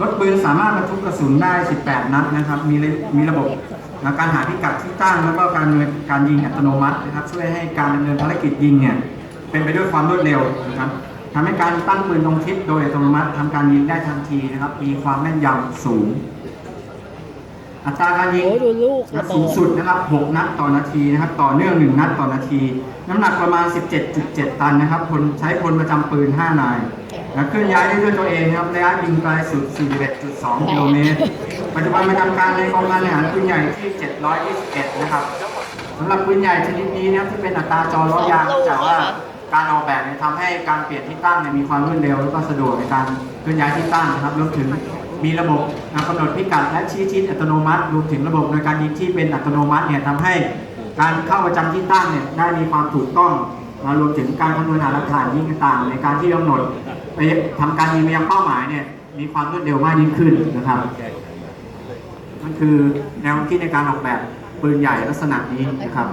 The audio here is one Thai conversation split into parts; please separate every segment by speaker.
Speaker 1: ร
Speaker 2: ถปืนสามารถบรรทุกกระสุนได้ 18 นัดนะครับ มีระมีระบบการหาพิกัดที่ตั้งแล้วก็การดำเนินการยิงอัตโนมัตินะครับ ช่วยให้การดำเนินภารกิจยิงเนี่ยเป็นไปด้วยความรวดเร็วนะครับทำให้การตั้งปืนตรงทิศโดยอัตโนมัติทำการยิงได้ทันทีนะครับ มีความแม่นยำสูง อัตราการยิง
Speaker 1: โอ้ยดูลูกระ
Speaker 2: สู
Speaker 1: เบิ
Speaker 2: ง
Speaker 1: ด
Speaker 2: สุดนะครับ 6 นัดต่อนาทีนะครับ ต่อเนื่อง 1 นัดต่อนาที น้ำหนักประมาณ 17.7 ตันนะครับพลใช้พลประจำปืน 5 นายและ เคลื่อนย้ายได้ด้วยตัวเองนะครับระยะยิงไกลสุด 41.2 กิโลเมตร ปัจจุบันประจำการในกองพันทหารปืนใหญ่ที่ 721 นะครับสำหรับปืนใหญ่ชนิดนี้นะครับที่เป็นอัตราจอล้อยางเนื่องจากว่าการออกแบบเนี่ยทำให้การเปลี่ยนที่ตั้งเนี่ยมีความรวดเร็วแล้วก็สะดวกในการเคลื่อนย้ายที่ตั้งนะครับรวมถึงมีระบบกำหนดพิกัดและชี้ทิศอัตโนมัติรวมถึงระบบในการยิงที่เป็นอัตโนมัติเนี่ยทำให้การเข้าประจำที่ตั้งเนี่ยได้มีความถูกต้องนะรวมถึงการคำนวณหาหลักฐานยิงต่างๆในการที่กำหนดไป ทำการยิงไปยังเป้าหมายเนี่ยมีความรวดเร็วมากยิ่งขึ้นนะครับมันคือแนวคิดในการออกแบบปืนใหญ่ลักษณะนี้นะ
Speaker 1: ค
Speaker 2: รับ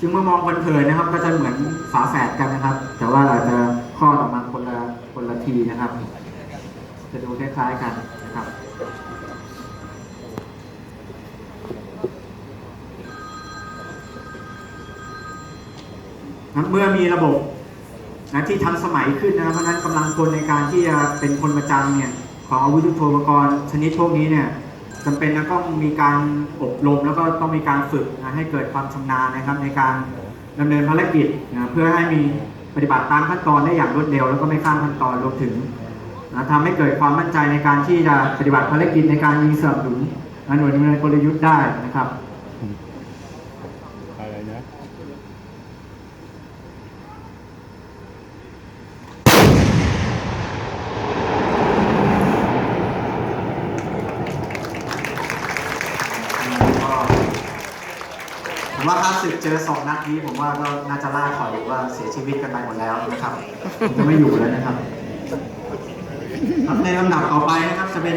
Speaker 2: ซึ่งเมื่อมองเพลินๆนะครับ ก็จะเหมือนฝาแฝดกันนะครับ แต่ว่าอาจจะคลอดออกมาคนละคนละทีนะครับ จะดูคล้ายๆกันนะครับ เมื่อมีระบบนะที่ทันสมัยขึ้นนะครับเพราะนั้นกำลังคนในการที่จะเป็นคนประจำเนี่ยของอาวุธยุทโธปกรณ์ชนิดพวกนี้เนี่ยจำเป็นแล้วก็มีการอบรมแล้วก็ต้องมีการฝึกนะให้เกิดความชำนาญนะครับในการดำเนินภารกิจนะเพื่อให้มีปฏิบัติตามขั้นตอนได้อย่างรวดเร็ว แล้วก็ไม่ข้ามขั้นตอนรวมถึงนะทำให้เกิดความมั่นใจในการที่จะปฏิบัติภารกิจในการยิงเสนับสนุนนหน่วยดำเนินกลยุทธ์ได้นะครับ
Speaker 3: อะไรนะ
Speaker 2: ก็ผมว่าถ้าศึกเจอสองนัดนี้ผมว่าก็น่าจะล่าถอยว่าเสียชีวิตกันไปหมดแล้วนะครับจะไม่อยู่แล้วนะครับในลำดับต่อไปนะครับจะเป็น